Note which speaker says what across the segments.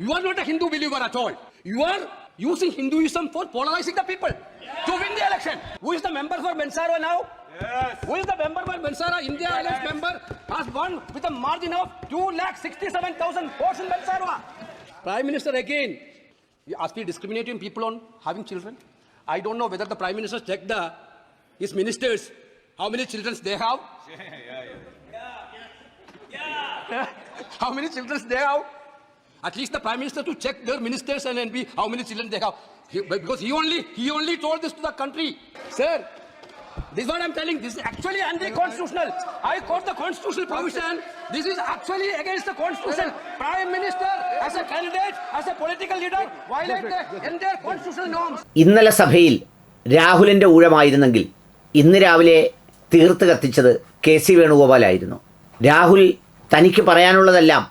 Speaker 1: You are not a Hindu believer at all. You are using Hinduism for polarizing the people to win the election. Who is the member for Bensara now? Yes. Who is the member for Bensara? India Alliance member has won with a margin of 2,67,000 votes in Bensara. Prime Minister again, you ask me discriminating people on having children. I don't know whether the Prime Minister checked the his ministers how many children they have. how many children they have? At least the prime minister to check their ministers and NB how many children they have. He- because he only he only told this to the country, sir. This is what I'm telling. This is actually anti-constitutional. I quote the constitutional provision. This is actually against the constitution. Prime minister, as a candidate, as a political leader, violate the entire constitutional norms.
Speaker 2: ഇന്നലെ സഭയിൽ രാഹുലിന്റെ ഊഴമായിരുന്നെങ്കിൽ ഇന്ന് രാവിലെ തീർത്ത് കത്തിച്ചത് K C വേണുഗോപാലായിരുന്നു രാഹുൽ തനിക്ക് പറയാനുള്ളതെല്ലാം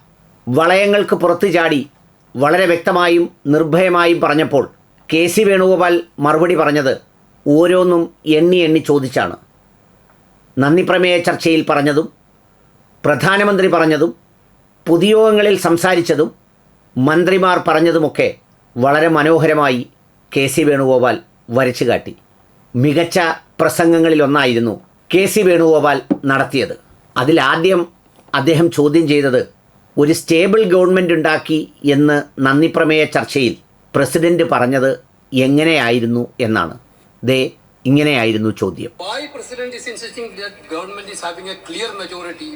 Speaker 2: വളയങ്ങൾക്ക് പുറത്തു ചാടി വളരെ വ്യക്തമായും നിർഭയമായും പറഞ്ഞപ്പോൾ കെ സി വേണുഗോപാൽ മറുപടി പറഞ്ഞത് ഓരോന്നും എണ്ണി എണ്ണി ചോദിച്ചാണ്. നന്ദി പ്രമേയ ചർച്ചയിൽ പറഞ്ഞതും പ്രധാനമന്ത്രി പറഞ്ഞതും പൊതുയോഗങ്ങളിൽ സംസാരിച്ചതും മന്ത്രിമാർ പറഞ്ഞതുമൊക്കെ വളരെ മനോഹരമായി കെ സി വേണുഗോപാൽ വരച്ചു കാട്ടി. മികച്ച പ്രസംഗങ്ങളിലൊന്നായിരുന്നു കെ സി വേണുഗോപാൽ നടത്തിയത്. അതിലാദ്യം അദ്ദേഹം ചോദ്യം ചെയ്തത് ഒരു സ്റ്റേബിൾ ഗവൺമെന്റ് ഉണ്ടാക്കി എന്ന് നന്ദിപ്രമേയ ചർച്ചയിൽ പ്രസിഡന്റ് പറഞ്ഞത് എങ്ങനെയായിരുന്നു എന്നാണ്. ദേ ഇങ്ങനെയായിരുന്നു ചോദ്യം.
Speaker 1: Why president is insisting government is having a clear majority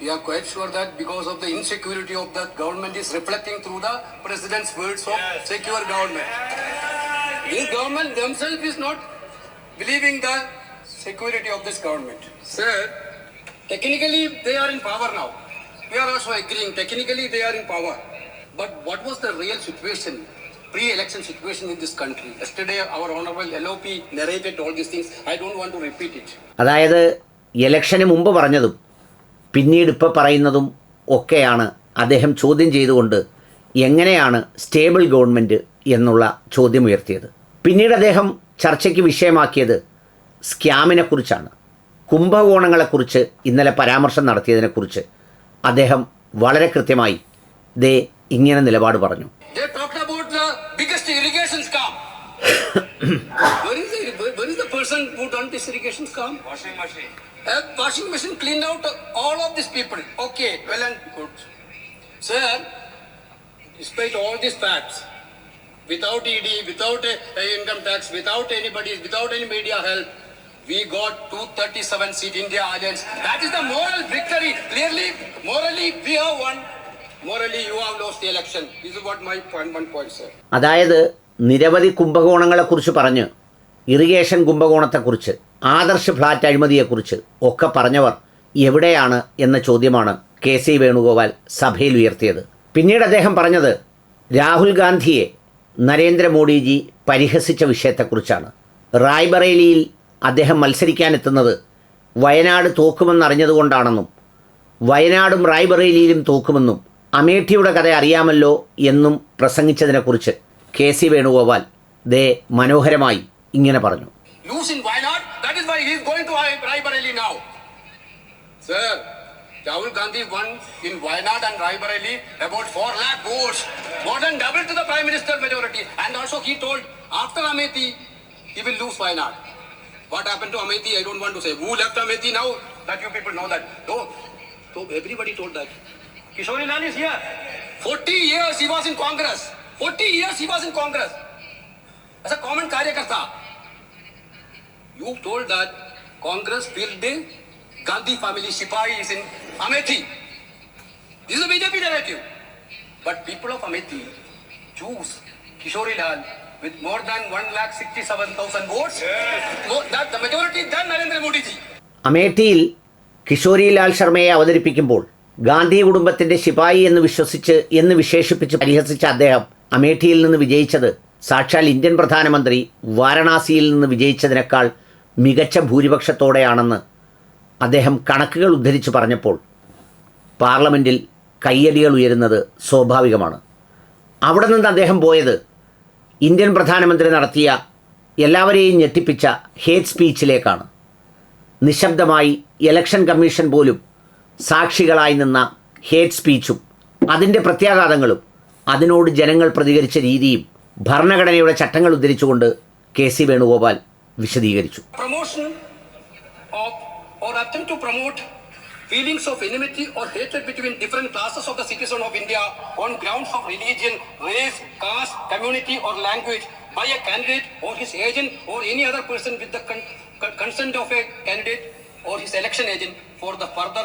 Speaker 1: we are quite that because of the insecurity of that government is reflecting through the president's words of government this government themselves is not believing the security of this government sir technically they are in power now We are also agreeing, technically they are in power. But what was the real situation, pre-election situation in this country? Yesterday our honorable LOP narrated all these things. I don't want to repeat it.
Speaker 2: അതായത് ഇലക്ഷന് മുമ്പ് പറഞ്ഞതും പിന്നീട് ഇപ്പോൾ പറയുന്നതും ഒക്കെയാണ് അദ്ദേഹം ചോദ്യം ചെയ്തുകൊണ്ട് എങ്ങനെയാണ് സ്റ്റേബിൾ ഗവൺമെന്റ് എന്നുള്ള ചോദ്യം ഉയർത്തിയത് പിന്നീട് അദ്ദേഹം ചർച്ചയ്ക്ക് വിഷയമാക്കിയത് സ്കാമിനെക്കുറിച്ചാണ് കുംഭകോണങ്ങളെക്കുറിച്ച് ഇന്നലെ പരാമർശം നടത്തിയതിനെക്കുറിച്ച് അദ്ദേഹം വളരെ കൃത്യമായി ദേ ഇങ്ങനെ നിലപാട് പറഞ്ഞു?
Speaker 3: Washing machine.
Speaker 1: Cleaned out all of these people. Okay, well and good. Sir, despite all these facts, without ED, without a, a income tax, without anybody, without any media help, we got 237 seat India Alliance. That is the moral victory. Clearly, morally, we have won. Morally, you have lost the election. This is what my point, one point, sir.
Speaker 2: അതായത് നിരവധി കുംഭകോണങ്ങളെക്കുറിച്ച് പറഞ്ഞ് irrigation കുംഭകോണത്തെക്കുറിച്ച് Adarsh flat അഴിമതിയെക്കുറിച്ച് ഒക്കെ പറഞ്ഞവർ എവിടെയാണ് എന്ന ചോദ്യമാണ് കെ സി വേണുഗോപാൽ സഭയിൽ ഉയർത്തിയത് പിന്നീട് അദ്ദേഹം പറഞ്ഞത് രാഹുൽ ഗാന്ധിയെ നരേന്ദ്രമോദിജി പരിഹസിച്ച വിഷയത്തെക്കുറിച്ചാണ് റായ്ബറേലിയിൽ അദ്ദേഹം മത്സരിക്കാനെത്തുന്നത് വയനാട് തോക്കുമെന്നറിഞ്ഞതുകൊണ്ടാണെന്നും വയനാടും റായ്ബറേലിയിലും തോക്കുമെന്നും അമേഠിയുടെ കഥ അറിയാമല്ലോ എന്നും പ്രസംഗിച്ചതിനെക്കുറിച്ച് കെ സി വേണുഗോപാൽ ദേ മനോഹരമായി ഇങ്ങനെ പറഞ്ഞു
Speaker 1: Rahul Gandhi won in Wayanad and Raebareli about 4 lakh votes, more than double to the Prime Minister majority. And also he told after Amethi, he will lose Wayanad. What happened to Amethi, I don't want to say. Who left Amethi now? That you people know that. No, so everybody told that. Kishore Lal is here. 40 years he was in Congress. 40 years he was in Congress. As a common Karyakarta. You told that Congress filled the Gandhi family Sipai is in Amethi. This is a BJP narrative. But people of Amethi choose Kishore Lal with more than 1,67,000 votes. More, that the majority than Narendra Modi ji.
Speaker 2: അമേഠിയിൽ Kishorilal ശർമ്മയെ അവതരിപ്പിക്കുമ്പോൾ ഗാന്ധി കുടുംബത്തിന്റെ ശിപായി എന്ന് വിശ്വസിച്ച് എന്ന് വിശേഷിപ്പിച്ച് പരിഹസിച്ച അദ്ദേഹം അമേഠിയിൽ നിന്ന് വിജയിച്ചത് സാക്ഷാൽ Indian പ്രധാനമന്ത്രി വാരണാസിയിൽ നിന്ന് വിജയിച്ചതിനേക്കാൾ മികച്ച ഭൂരിപക്ഷത്തോടെയാണെന്ന് അദ്ദേഹം കണക്കുകൾ ഉദ്ധരിച്ച് പറഞ്ഞപ്പോൾ പാർലമെന്റിൽ കയ്യടികൾ ഉയരുന്നത് സ്വാഭാവികമാണ് അവിടെ നിന്ന് അദ്ദേഹം പോയത് ഇന്ത്യൻ പ്രധാനമന്ത്രി നടത്തിയ എല്ലാവരെയും ഞെട്ടിപ്പിച്ച ഹേറ്റ് സ്പീച്ചിലേക്കാണ്. നിശബ്ദമായി ഇലക്ഷൻ കമ്മീഷൻ പോലും സാക്ഷികളായി നിന്ന ഹേറ്റ് സ്പീച്ചും അതിന്റെ പ്രത്യാഘാതങ്ങളും അതിനോട് ജനങ്ങൾ പ്രതികരിച്ച രീതിയും ഭരണഘടനയുടെ ചട്ടങ്ങൾ ഉദ്ധരിച്ചുകൊണ്ട് കെ സി വേണുഗോപാൽ വിശദീകരിച്ചു.
Speaker 1: Promotion of or to promote feelings of enmity or hatred between different classes of the citizens of India on grounds of religion, race, caste, community, or language by a candidate or his agent or any other person with the con con consent of a candidate or his election agent for the further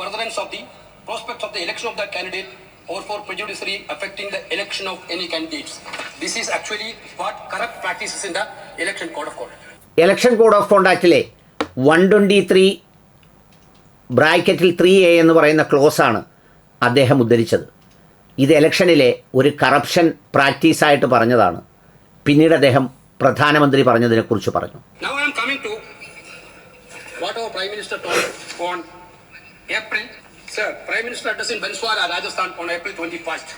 Speaker 1: furtherance of the prospects of the election of that candidate or for prejudicially affecting the election of any candidates. This is actually what corrupt practices in the election code of conduct.
Speaker 2: Election code of conduct, 123 ബ്രാക്കറ്റിൽ three A എന്ന് പറയുന്ന ക്ലോസാണ് അദ്ദേഹം ഉദ്ധരിച്ചത് ഇത് ഇലക്ഷനിലെ ഒരു corruption പ്രാക്ടീസായിട്ട് പറഞ്ഞതാണ് പിന്നീട് അദ്ദേഹം പ്രധാനമന്ത്രി പറഞ്ഞതിനെക്കുറിച്ച് പറഞ്ഞു.
Speaker 1: Sir, Prime Minister address in Rajasthan on April 21st.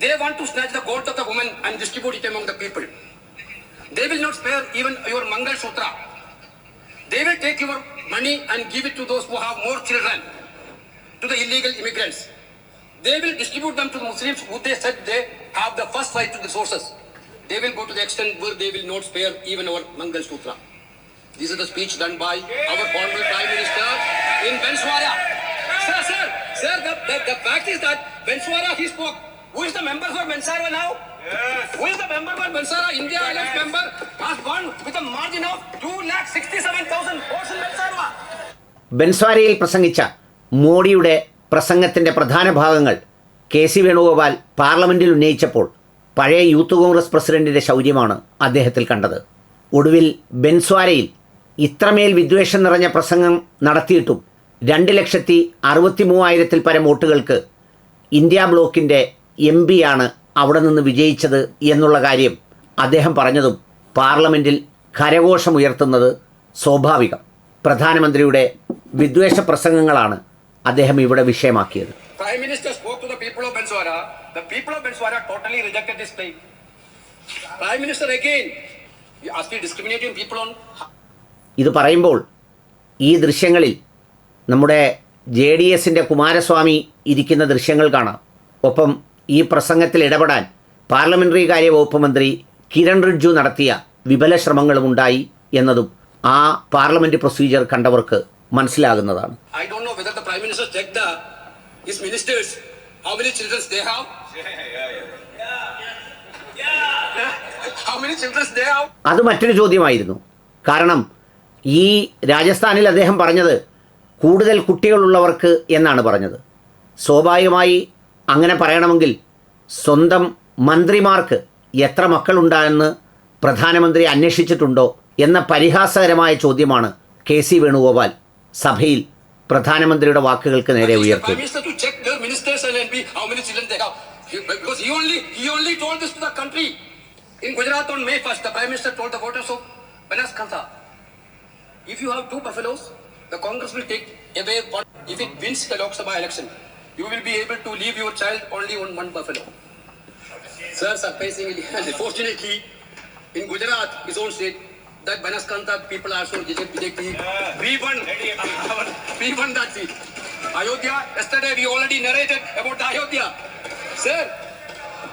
Speaker 1: They want to snatch the gold of the and distribute it among the people. They will not spare even your Mangal Sutra. They will take your money and give it to those who have more children, to the illegal immigrants. They will distribute them to the Muslims who they said they have the first right to the sources. They will go to the extent where they will not spare even our Mangal Sutra. This is the speech done by our former Prime Minister in Benswara. Sir, sir, sir, the, the, the fact is that Benswara he spoke. Who is the member for Benswara now? Who is the member for Bansara India Alliance member has won with a margin of 2,67,000 votes in Bansara?
Speaker 2: ബൻസ്വാരയിൽ പ്രസംഗിച്ച മോഡിയുടെ പ്രസംഗത്തിന്റെ പ്രധാന ഭാഗങ്ങൾ K C Venugopal പാർലമെന്റിൽ ഉന്നയിച്ചപ്പോൾ പഴയ youth Congress പ്രസിഡന്റിന്റെ ശൗര്യമാണ് അദ്ദേഹത്തിൽ കണ്ടത്. ഒടുവിൽ ബെൻസ്വാരയിൽ ഇത്രമേൽ വിദ്വേഷം നിറഞ്ഞ പ്രസംഗം നടത്തിയിട്ടും രണ്ട് ലക്ഷത്തി അറുപത്തി മൂവായിരത്തിൽ പരം വോട്ടുകൾക്ക് ഇന്ത്യ ബ്ലോക്കിന്റെ എം പിയാണ് അവിടെ നിന്ന് വിജയിച്ചത് എന്നുള്ള കാര്യം അദ്ദേഹം പറഞ്ഞതും പാർലമെന്റിൽ കരഘോഷമുയർത്തുന്നത് സ്വാഭാവികം പ്രധാനമന്ത്രിയുടെ വിദ്വേഷ പ്രസംഗങ്ങളാണ് അദ്ദേഹം ഇവിടെ വിഷയമാക്കിയത്
Speaker 1: Prime Minister spoke to the people of. The people of totally rejected this claim. Prime Minister again, as we discriminating people on
Speaker 2: ഇത് പറയുമ്പോൾ ഈ ദൃശ്യങ്ങളിൽ നമ്മുടെ ജെ ഡി എസിന്റെ കുമാരസ്വാമി ഇരിക്കുന്ന ദൃശ്യങ്ങൾ കാണാം ഒപ്പം ഈ പ്രസംഗത്തിൽ ഇടപെടാൻ പാർലമെന്ററി കാര്യ വകുപ്പ് മന്ത്രി കിരൺ റിഡ്ജു നടത്തിയ വിപല ശ്രമങ്ങളും ഉണ്ടായി എന്നതും ആ പാർലമെന്റ് പ്രൊസീജിയർ കണ്ടവർക്ക് മനസ്സിലാകുന്നതാണ്
Speaker 1: I don't know whether the prime minister check the his ministers how they have. How?
Speaker 2: അത് മറ്റൊരു ചോദ്യമായിരുന്നു കാരണം ഈ രാജസ്ഥാനിൽ അദ്ദേഹം പറഞ്ഞത് കൂടുതൽ കുട്ടികളുള്ളവർക്ക് എന്നാണ് പറഞ്ഞത് സ്വാഭാവികമായി അങ്ങനെ പറയണമെങ്കിൽ സ്വന്തം മന്ത്രിമാർക്ക് എത്ര മക്കളുണ്ടായെന്ന് പ്രധാനമന്ത്രി അന്വേഷിച്ചിട്ടുണ്ടോ എന്ന പരിഹാസകരമായ ചോദ്യമാണ് കെ സി വേണുഗോപാൽ സഭയിൽ പ്രധാനമന്ത്രിയുടെ വാക്കുകൾക്ക് നേരെ
Speaker 1: ഉയർത്തുന്നത് you will be able to leave your child only on one buffalo. Sir, surprisingly, unfortunately, in Gujarat, his own state, that Banaskantha people also reject, reject the, we won, we won that seat. Ayodhya, yesterday we already narrated about the Ayodhya. Sir,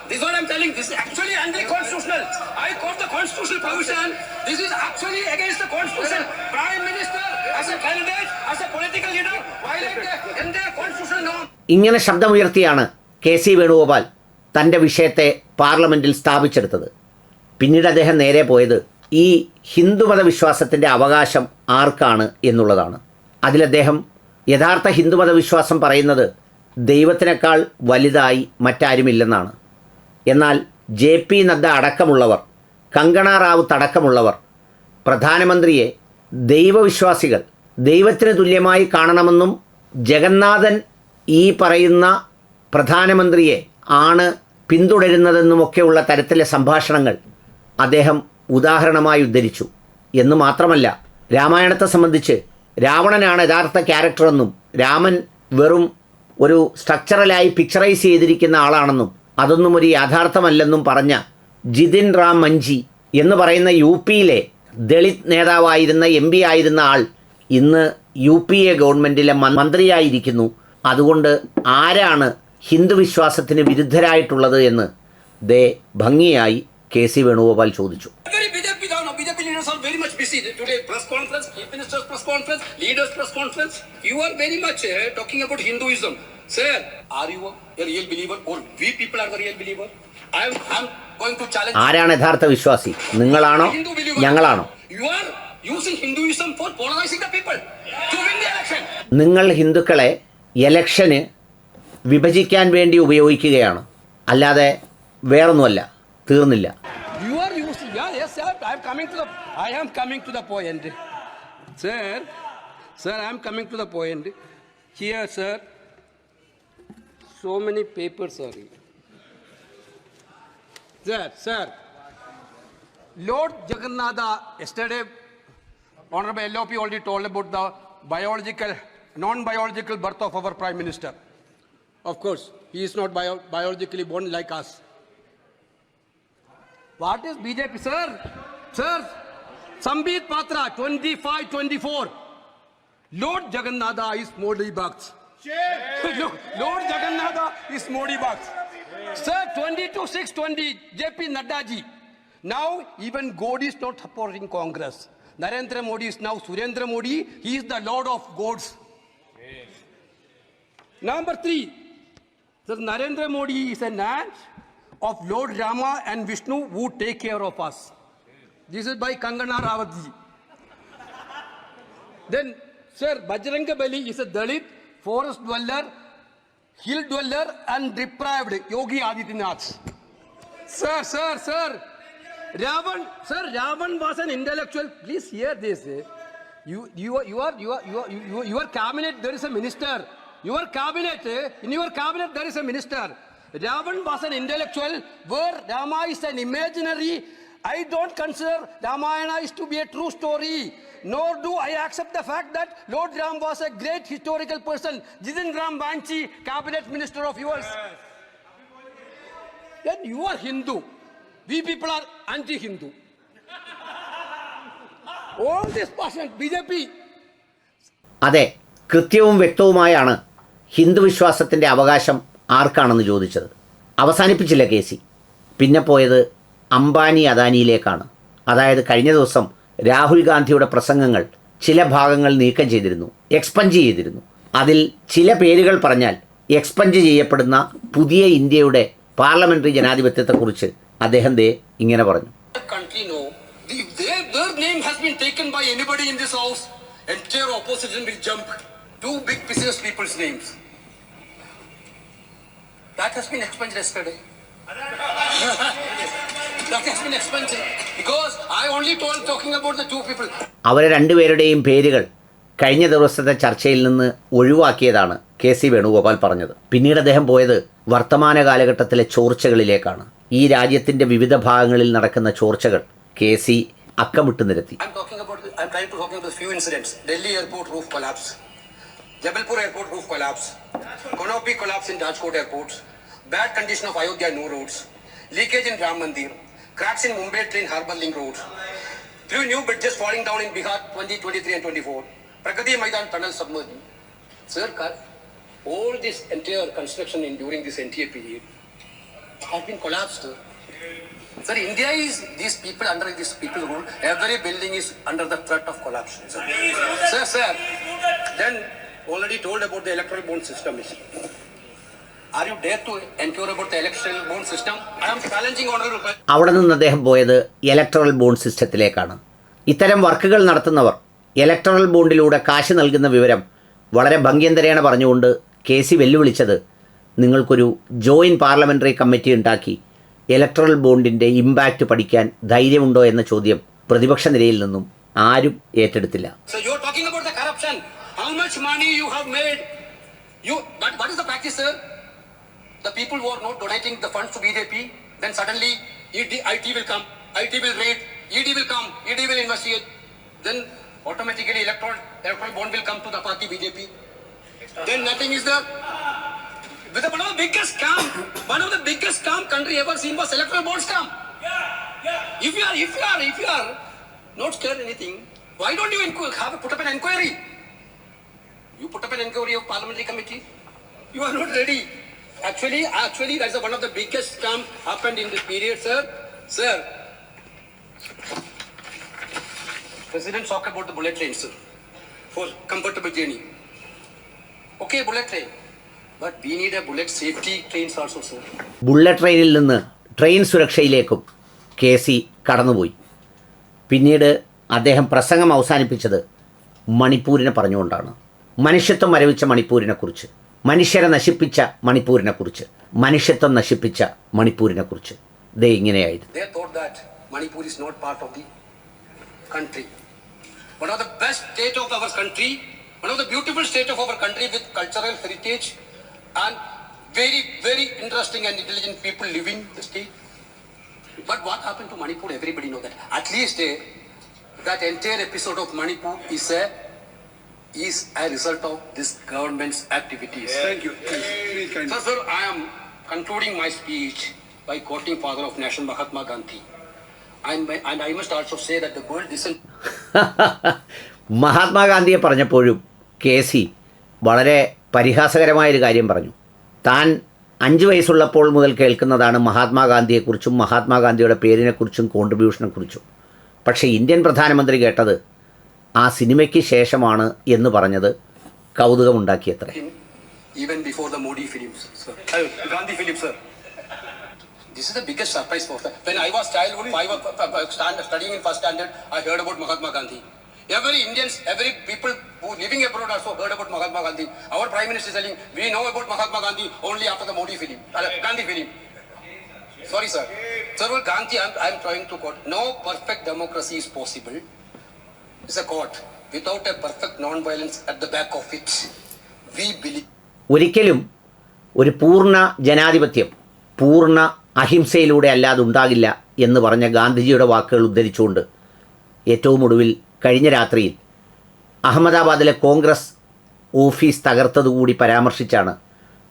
Speaker 1: this is what I'm telling. This is actually anti-constitutional. I quote the constitutional provision. This is actually against the constitution. Prime Minister, as a candidate, as a political leader, violate the entire constitutional norm.
Speaker 2: ഇങ്ങനെ ശബ്ദമുയർത്തിയാണ് K C Venugopal തന്റെ വിഷയത്തെ പാർലമെന്റിൽ സ്ഥാപിച്ചെടുത്തത് പിന്നീട് അദ്ദേഹം നേരെ പോയത് ഈ ഹിന്ദുമത വിശ്വാസത്തിന്റെ അവകാശം ആർക്കാണ് എന്നുള്ളതാണ് അതിലദ്ദേഹം യഥാർത്ഥ ഹിന്ദുമത വിശ്വാസം പറയുന്നത് ദൈവത്തിനേക്കാൾ വലുതായി മറ്റാരുമില്ലെന്നാണ് എന്നാൽ ജെ പി നദ്ദ അടക്കമുള്ളവർ കങ്കണ റാവുത്ത് അടക്കമുള്ളവർ പ്രധാനമന്ത്രിയെ ദൈവവിശ്വാസികൾ ദൈവത്തിന് തുല്യമായി കാണണമെന്നും ജഗന്നാഥൻ ഈ പറയുന്ന പ്രധാനമന്ത്രിയെ ആണ് പിന്തുടരുന്നതെന്നുമൊക്കെയുള്ള തരത്തിലെ സംഭാഷണങ്ങൾ അദ്ദേഹം ഉദാഹരണമായി ഉദ്ധരിച്ചു. എന്ന് മാത്രമല്ല രാമായണത്തെ സംബന്ധിച്ച് രാവണനാണ് യഥാർത്ഥ ക്യാരക്ടറെന്നും രാമൻ വെറും ഒരു സ്ട്രക്ചറലായി പിക്ചറൈസ് ചെയ്തിരിക്കുന്ന ആളാണെന്നും അതൊന്നും ഒരു യാഥാർത്ഥ്യമല്ലെന്നും പറഞ്ഞ ജിതിൻ റാം മഞ്ജി എന്ന് പറയുന്ന യു പിയിലെ ദളിത് നേതാവായിരുന്ന എം പി ആയിരുന്ന ആൾ ഇന്ന് യു പി എ ഗവൺമെന്റിലെ മന്ത്രിയായിരിക്കുന്നു. അതുകൊണ്ട് ആരാണ് ഹിന്ദു വിശ്വാസത്തിന് വിരുദ്ധരായിട്ടുള്ളത് എന്ന് ദേ ഭംഗിയായി കെ സി വേണുഗോപാൽ ചോദിച്ചു.
Speaker 1: Hinduism sir are you a real believer or we people are real believer
Speaker 2: ആരാണ് യഥാർത്ഥ വിശ്വാസി നിങ്ങളാണോ ഞങ്ങളാണോ
Speaker 1: You are using Hinduism for polarizing the people to win the election.
Speaker 2: നിങ്ങൾ ഹിന്ദുക്കളെ എലക്ഷന് വിഭജിക്കാൻ വേണ്ടി ഉപയോഗിക്കുകയാണ് അല്ലാതെ വേറൊന്നുമല്ല തീർന്നില്ല.
Speaker 1: Here, sir, so many papers are here. Sir, sir, Lord Jagannatha, yesterday, Honorable LOP already told about the biological, non-biological birth of our Prime Minister. Of course, he is not bio- biologically born like us. What is BJP, sir? Sir, Sambit Patra, 25 24. Lord Jagannatha is Modi Bhakt. Lord Lord Jagannatha is Modi Bhakt. Sir, 22 6 20, JP Nadda ji. Now, even God is not supporting Congress. Narendra Modi is now Surendra Modi. He is the Lord of gods. Number three, Sir, Narendra Modi is an aunt of Lord Rama and Vishnu who take care of us. This is by Kangana Rawat ji. Then, Sir, Bajranga Bali is a Dalit, forest dweller, hill dweller, and deprived Yogi Adityanath. Sir, sir, sir. Ravan, sir, Ravan was an intellectual. Please hear this. You, you, are, you, are, you, are, you, are, you, your cabinet, there is a minister. Your cabinet, in your cabinet, there is a minister. Ravan was an intellectual, where Rama is an imaginary. I don't consider Ramayana is to be a true story. Nor do I accept the fact that Lord Ram was a great historical person. Jidin Ram Banchi, cabinet minister of yours. Then you are Hindu. We people are anti-Hindu. All this passion, BJP,
Speaker 2: അതെ കൃത്യവും വ്യക്തവുമായാണ് ഹിന്ദു വിശ്വാസത്തിന്റെ അവകാശം ആർക്കാണെന്ന് ചോദിച്ചത് അവസാനിപ്പിച്ചില്ല K C പിന്നെ പോയത് അംബാനി അദാനിയിലേക്കാണ്. അതായത് കഴിഞ്ഞ ദിവസം രാഹുൽ ഗാന്ധിയുടെ പ്രസംഗങ്ങൾ ചില ഭാഗങ്ങൾ നീക്കം ചെയ്തിരുന്നു എക്സ്പഞ്ച് ചെയ്തിരുന്നു. അതിൽ ചില പേരുകൾ പറഞ്ഞാൽ എക്സ്പഞ്ച് ചെയ്യപ്പെടുന്ന പുതിയ ഇന്ത്യയുടെ പാർലമെന്ററി ജനാധിപത്യത്തെക്കുറിച്ച് അദ്ദേഹം ദേ ഇങ്ങനെ പറഞ്ഞു.
Speaker 1: That has been expunged yesterday. that has been expunged because I only told talking about the two people.
Speaker 2: അവരെ രണ്ടുപേരുടെയും പേരുകൾ കഴിഞ്ഞ ദിവസത്തെ ചർച്ചയിൽ നിന്ന് ഒഴിവാക്കിയതാണ് കെ സി വേണുഗോപാൽ പറഞ്ഞത് പിന്നീട് അദ്ദേഹം പോയത് വർത്തമാന കാലഘട്ടത്തിലെ ചോർച്ചകളിലേക്കാണ് ഈ രാജ്യത്തിന്റെ വിവിധ ഭാഗങ്ങളിൽ നടക്കുന്ന ചോർച്ചകൾ കെ സി അക്കമിട്ട് നിരത്തി.
Speaker 1: Jabalpur airport roof collapse. Collapse in Rajkot airports, Bad condition of Ayodhya no roads. Leakage in Ram Mandir. Cracks in Mumbai train Harbour Link road. Three new bridges falling down in Bihar 2023 and 24. Pragati Maidan tunnel submerged. Sir, all this entire construction in during this NTA period has been collapsed. Sir, India is these people under these people rule. Every building is under the threat of collapse. Sir, sir, sir then already told about the electoral bond system issue.
Speaker 2: അവിടെ നിന്ന് അദ്ദേഹം പോയത് electoral bond സിസ്റ്റത്തിലേക്കാണ് ഇത്തരം വർക്കുകൾ നടത്തുന്നവർ electoral ബോണ്ടിലൂടെ കാശ് നൽകുന്ന വിവരം വളരെ ഭംഗ്യന്തരേണ പറഞ്ഞുകൊണ്ട് കെ സി വെല്ലുവിളിച്ചത് നിങ്ങൾക്കൊരു ജോയിന്റ് പാർലമെന്ററി കമ്മിറ്റി ഉണ്ടാക്കി ഇലക്ട്രൽ ബോണ്ടിന്റെ ഇമ്പാക്റ്റ് പഠിക്കാൻ ധൈര്യമുണ്ടോ എന്ന ചോദ്യം പ്രതിപക്ഷ നിലയിൽ നിന്നും ആരും ഏറ്റെടുത്തില്ല.
Speaker 1: The people who are not donating the funds to BJP, then suddenly ED, IT will come, IT will raid, ED will come, ED will investigate. Then automatically electoral, electoral bond will come to the party BJP. Then nothing is there. With the, one of the biggest scam, one of the biggest scam country ever seen was electoral bond scam. If you are, if you are, if you are not scared anything, why don't you have put up an inquiry? You put up an inquiry of parliamentary committee. You are not ready. Actually, actually, that's one of the biggest scam happened in this period, sir. Sir, President talked about the bullet train, sir, for comfortable journey. Okay, bullet train, but we need a bullet safety trains also, sir.
Speaker 2: Bullet ട്രെയിനിൽ നിന്ന് train സുരക്ഷയിലേക്കും K C കടന്നുപോയി പിന്നീട് അദ്ദേഹം പ്രസംഗം അവസാനിപ്പിച്ചത് മണിപ്പൂരിനെ പറഞ്ഞുകൊണ്ടാണ് മനുഷ്യത്വം മരവിച്ച മണിപ്പൂരിനെക്കുറിച്ച് മനുഷ്യരെ നശിപ്പിച്ച മണിപ്പൂരിനെക്കുറിച്ച് മനുഷ്യത്വം നശിപ്പിച്ച മണിപ്പൂരിനെക്കുറിച്ച് ദേ ഇങ്ങനെയായിരുന്നു
Speaker 1: They thought that Manipur is not part of the country. One of the best state of our country, one of the beautiful state of our country with cultural heritage and very, very interesting and intelligent people living the state. But what happened to Manipur? Everybody know that. At least eh, that entire episode of Manipur is a is a result of this government's activities.
Speaker 3: Thank you. Thank you.
Speaker 1: Sir, sir, I am concluding my speech by quoting father of nation Mahatma Gandhi. And, and I must also say that the world isn't
Speaker 2: മഹാത്മാഗാന്ധിയെ പറഞ്ഞപ്പോഴും K C വളരെ പരിഹാസകരമായൊരു കാര്യം പറഞ്ഞു താൻ അഞ്ച് വയസ്സുള്ളപ്പോൾ മുതൽ കേൾക്കുന്നതാണ് മഹാത്മാഗാന്ധിയെക്കുറിച്ചും മഹാത്മാഗാന്ധിയുടെ പേരിനെക്കുറിച്ചും കോൺട്രിബ്യൂഷനെക്കുറിച്ചും പക്ഷേ ഇന്ത്യൻ പ്രധാനമന്ത്രി കേട്ടത് ആ സിനിമയ്ക്ക് ശേഷമാണ് എന്ന് പറഞ്ഞത് കൗതുകമുണ്ടാക്കിയത്രേ
Speaker 1: him even before the Modi films, sir. Uh, Gandhi films, sir. This is the biggest surprise for them. When I was childhood, I uh, uh, uh, stand, studying in first standard, I heard about Mahatma Gandhi. Every Indians, every people who living abroad also heard about Mahatma Gandhi. Our Prime Minister is telling, we know about Mahatma Gandhi only after the Modi film, uh, Gandhi film. Sorry, sir. Sir, well, Gandhi, I'm, I'm trying to quote, no perfect democracy is possible.
Speaker 2: ഒരിക്കലും ഒരു പൂർണ ജനാധിപത്യം പൂർണ അഹിംസയിലൂടെ അല്ലാതെ ഉണ്ടാകില്ല എന്ന് പറഞ്ഞ ഗാന്ധിജിയുടെ വാക്കുകൾ ഉദ്ധരിച്ചുകൊണ്ട് ഏറ്റവും ഒടുവിൽ കഴിഞ്ഞ രാത്രിയിൽ അഹമ്മദാബാദിലെ കോൺഗ്രസ് ഓഫീസ് തകർത്തതുകൂടി പരാമർശിച്ചാണ്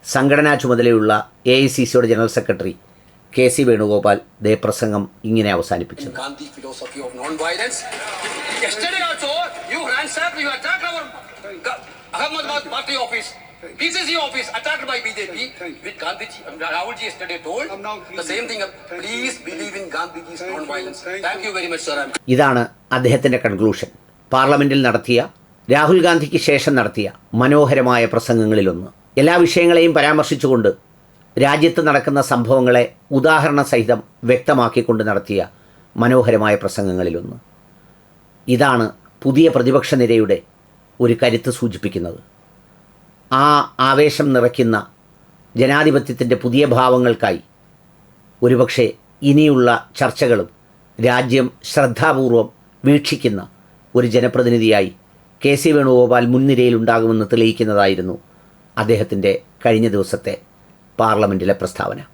Speaker 2: സംഘടനാ ചുമതലയുള്ള എ ഐ സി സിയുടെ general secretary K C Venugopal ദേ പ്രസംഗം ഇങ്ങനെ അവസാനിപ്പിച്ചത്.
Speaker 1: Yesterday also, you ransacked, you attacked our Ahmed Ahmedabad party office, PCC office, attacked by BJP.
Speaker 3: with Gandhi
Speaker 1: With Gandhiji, ji Rahulji yesterday told the same thing. Please believe in Gandhiji's
Speaker 3: ji's
Speaker 1: non-violence.
Speaker 3: Thank
Speaker 1: Thank you very much, sir.
Speaker 2: ഇതാണ് അദ്ദേഹത്തിന്റെ conclusion പാർലമെന്റിൽ നടത്തിയ രാഹുൽ ഗാന്ധിക്ക് ശേഷം നടത്തിയ മനോഹരമായ പ്രസംഗങ്ങളിലൊന്ന് എല്ലാ വിഷയങ്ങളെയും പരാമർശിച്ചുകൊണ്ട് രാജ്യത്ത് നടക്കുന്ന സംഭവങ്ങളെ ഉദാഹരണ സഹിതം വ്യക്തമാക്കിക്കൊണ്ട് നടത്തിയ മനോഹരമായ പ്രസംഗങ്ങളിലൊന്ന് ഇതാണ് പുതിയ പ്രതിപക്ഷ നിരയുടെ ഒരു കരുത്ത് സൂചിപ്പിക്കുന്നത്. ആ ആവേശം നിറയ്ക്കുന്ന ജനാധിപത്യത്തിന്റെ പുതിയ ഭാവങ്ങൾക്കായി ഒരുപക്ഷെ ഇനിയുള്ള ചർച്ചകളും രാജ്യം ശ്രദ്ധാപൂർവം വീക്ഷിക്കുന്ന ഒരു ജനപ്രതിനിധിയായി കെ സി വേണുഗോപാൽ മുൻനിരയിലുണ്ടാകുമെന്ന് തെളിയിക്കുന്നതായിരുന്നു അദ്ദേഹത്തിന്റെ കഴിഞ്ഞ ദിവസത്തെ പാർലമെന്റിലെ പ്രസ്താവന.